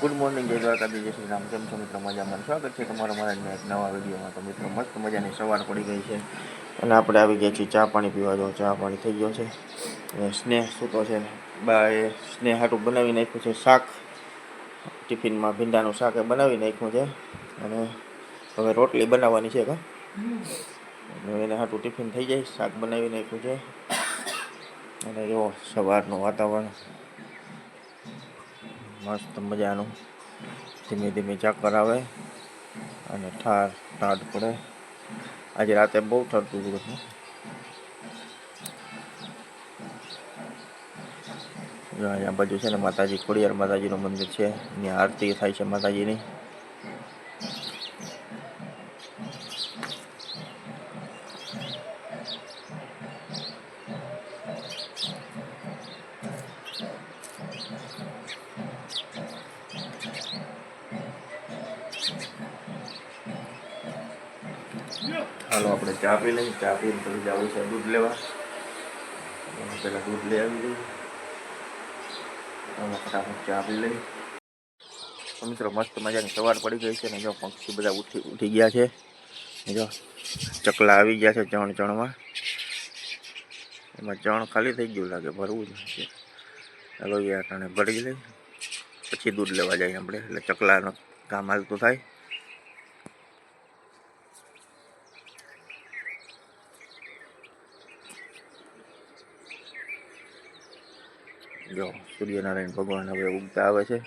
Good morning જય દ્વારકાધી જય શ્રી રામ. કેમ છો મિત્રો? મજામાં? સ્વાગત છે તમારા મારા એક નવા વિડીયોમાં. તો મિત્રો, મસ્ત મજાની સવાર પડી ગઈ છે. અને આપણે આવી ગયા છીએ ચા પાણી પીવા. જો ચા પાણી થઈ ગયો છે. અને સ્નેહ સૂતો છે. બા એ સ્નેહ હાટું બનાવી નાખ્યું છે. શાક. ટિફિનમાં ભીંડાનું શાક એ બનાવી નાખ્યું છે. અને હવે રોટલી બનાવવાની છે કા એને હાટું ટિફિન થઈ જાય. શાક બનાવી નાખ્યું છે. અને એવો સવારનું વાતાવરણ. મસ્ત મજાનું. ધીમે ધીમે ચક્કર આવે અને ઠાર ઠાડ પડે. આજે રાતે બહુ ઠરતું હતું અહીંયા બાજુ છે ને માતાજી, ખોડિયાર માતાજીનું મંદિર છે. ત્યાં આરતી થાય છે માતાજીની. હાલો, આપણે ચા પી લઈએ. ચા પીને પછી જવું છે દૂધ લેવા. પહેલાં દૂધ લઈ આવી હવે ફટાફટ ચા પી લઈએ. મિત્રો, મસ્ત મજાની સવાર પડી ગઈ છે ને જો પક્ષી બધા ઉઠી ઉઠી ગયા છે. જો, ચકલા આવી ગયા છે ચણ ચણમાં એમાં ચણ ખાલી થઈ ગયું લાગે, ભરવું જ એ અટાણે ભરી લઈ પછી દૂધ લેવા જઈએ આપણે, એટલે ચકલાનું કામ હાલતું થાય જો સૂર્યનારાયણ ભગવાન હવે ઉગતા આવે છે.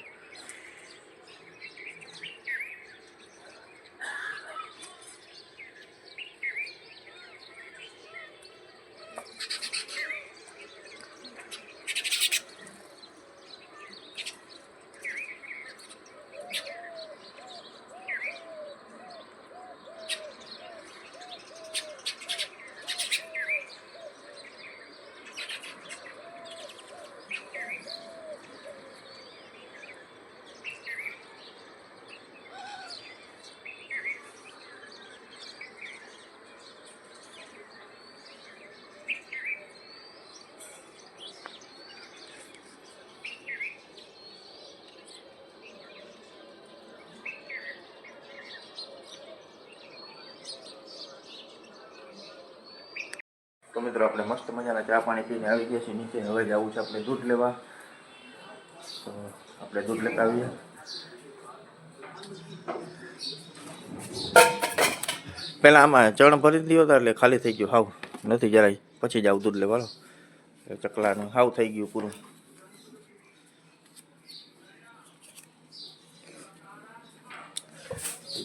મિત્રો, આપણે મસ્ત મજાના ચા પાણી પીને આવી ગયા છીએ નીચે. હવે જવું છે આપણે દૂધ લેવા. તો આપણે દૂધ લેતા આવીએ. પહેલાં આમાં ચણ ભરી દીધો હતો એટલે ખાલી થઈ ગયું. હાવ, નથી જરાય. પછી જાવ દૂધ લેવા ચકલાનું હાવ થઈ ગયું પૂરું.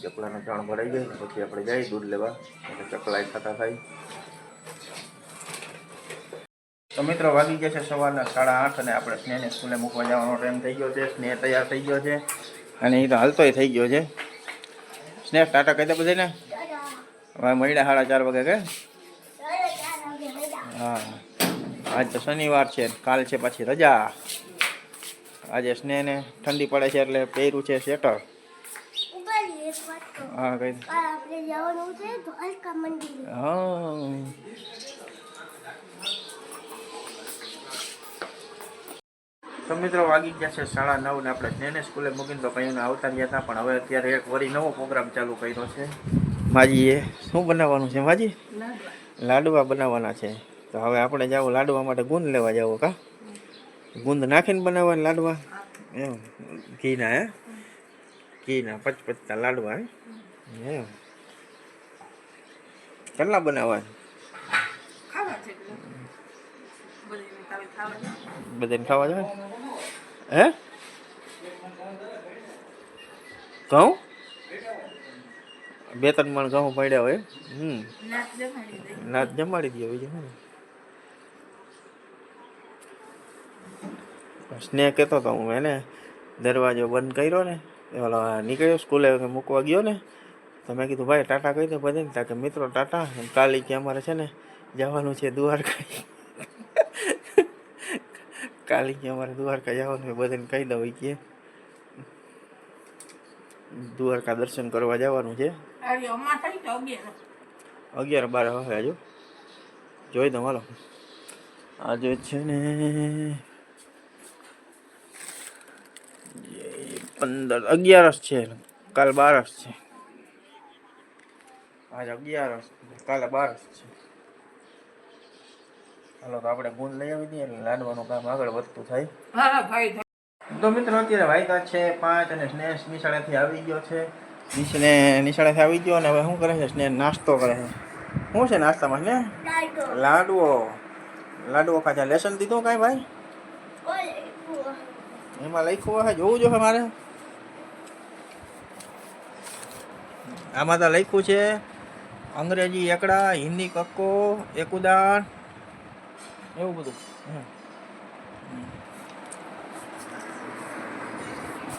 ચકલાનું ચણ ભરાઈ જાય પછી આપણે જઈએ દૂધ લેવા. એટલે ચકલાય ખાતા થાય. તો મિત્રો વાગી ગયા છે સવારના સાડા આઠ અને આપણે સ્નેહને સ્કૂલે મૂકવા જવાનો ટાઈમ થઈ ગયો છે. સ્નેહ તૈયાર થઈ ગયો છે અને એ તો હાલતોય થઈ ગયો છે. સ્નેહ ટાટા કહી દે બધાને? હવે મળ્યા સાડા ચાર વાગે કે? હા. આજ તો શનિવાર છે કાલ છે પાછી રજા. આજે સ્નેહને ઠંડી પડે છે એટલે પહેર્યું છે સ્વેટર. હા કઈ. હા. તો મિત્રો વાગી ગયા છે સાડા નવ ને આપણે સ્નેહને સ્કૂલે મૂકીને તો કઈ આવતા રહ્યા હતા, પણ હવે અત્યારે એક વરી નવો પ્રોગ્રામ ચાલુ કર્યો છે. માજીએ શું બનાવવાનું છે માજી? લાડવા બનાવવાના છે. તો હવે આપણે જાવ લાડવા માટે ગુંદ લેવા જાવ કા? ગુંદ નાખીને બનાવવાના લાડવા? એમ, ઘીના, હે? ઘીના, પચપચતા લાડવા એમ. કેટલા બનાવવાના ખાવા છે બધાને ખાવા જાય હે? ઘઉં? બે ત્રણ મણ ઘઉં પડ્યા હોય હમ. નાત જમાડી દે. બીજું હું સ્નેહ કહેતો હતો હું એને. દરવાજો બંધ કર્યો ને. ઓલો નીકળ્યો સ્કૂલે મૂકવા ગયો ને. તો મેં કીધું ભાઈ ટાટા કહી દે બધાને. તા કે મિત્રો ટાટા. કાલે કે અમારે છે ને જવાનું છે દ્વારકા કાલે કે અમારે દ્વારકા જવાનું છે બધાને કહી દઉં કે. દ્વારકા દર્શન કરવા જવાનું છે. અગિયાર. બાર હવે હજુ. જોઈ દઉં હાલો. આજે છે ને પંદર અગિયારસ છે કાલ બારસ છે. આજે અગિયારસ કાલે બારસ છે. હાલો તો આપણે ગુંદ લઈ આવી દઈએ એટલે લાડવાનું કામ આગળ વધતું થાય. હા હા ભાઈ તો મિત્રો અત્યારે વાયદા છે પાંચ અને સ્નેહ નિશાળેથી આવી ગયો છે. નિશને નિશાળેથી આવી ગયો અને હવે શું કરે છે? સ્નેહ નાસ્તો કરે છે. શું છે નાસ્તામાં ને લાડો. લાડવો લાડવો ખાધા. લેસન દીધું કાંઈ ભાઈ? એમાં લખ્યું હોય જોવું જોઈએ મારે. આમાં તો લખ્યું છે અંગ્રેજી એકડા હિન્દી કક્કો એકુદાન એવું બધું.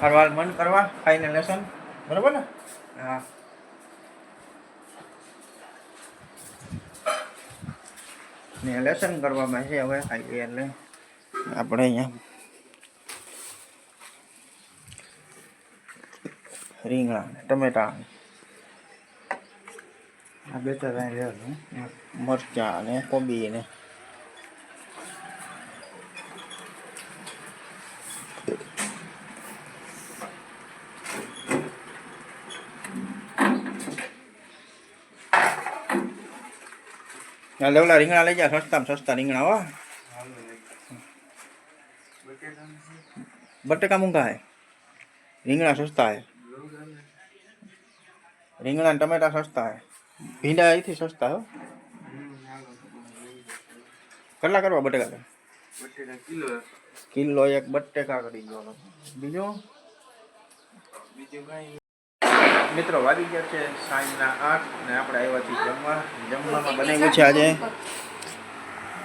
હરવાલ મન કરવા ખાઈને લેસન બરોબર ને? હા. ને લેસન કરવામાં છે હવે ખાઈએ એટલે આપણે અહીંયા રીંગણા ટમેટા આ બે ચાર મરચાં ને કોબી ને હાલે ઓલા રીંગણા લઈ જા સસ્તામાં સસ્તા રીંગણા હો બટેકા મૂંગા હે રીંગણા સસ્તા હે રીંગણા ને ટમેટા સસ્તા હે ભીંડા અહીંથી સસ્તા હો કેટલા કરવા બટેકા કિલો કિલો એક બટેકા કરી ગયો બીજો બીજું કઈ મિત્રો વાગી ગયા છે સાંજના આઠ ને આપણે આવ્યા છીએ જમવા જમવામાં બનાવ્યું છે આજે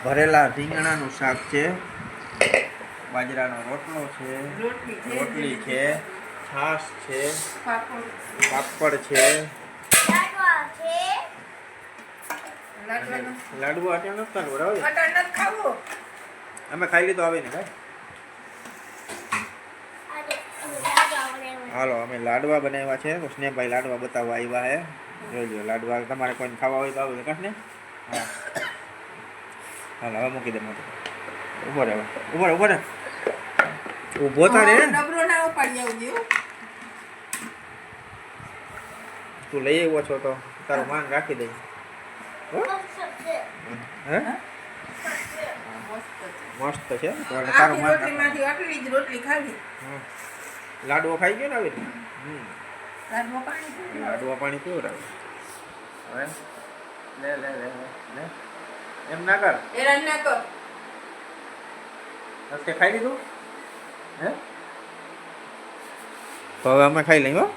ભરેલા રીંગણાનું શાક છે બાજરાનો રોટલો છે રોટલી છે છાશ છે પાપડ છે લાડુ બટર નથી ખાવો અમે ખાઈ લીધું આવે ને ભાઈ અને અને લાડવા બનાવ્યા હાલો અમે લાડવા બનાવ્યા છે. તો સ્નેહભાઈ લાડવા બતાવવા આવ્યા હે જોજો લાડવા તમારે કોઈને ખાવા હોય તો આવું કાશ ને? હા. હાલો હવે મૂકી દે મોટો ઊભો રહે. ઊભો રહે ઊભો રહે. ઉપાડી આવું જેવું. તું લઈ આવ્યો છો તો તારું માન રાખી દે. મસ્ત છે. હે મસ્ત છે. તારું માન રોટલી ખાવી. લાડવો ખાઈ ગયો ને આવી રીતે? હમ. લાડવા પાણી પીવો હવે? લે લે લે લે, એમ ના કર. હેરાન ના કર. ખાઈ લીધું? હે? તો હવે અમે ખાઈ લઈએ હો.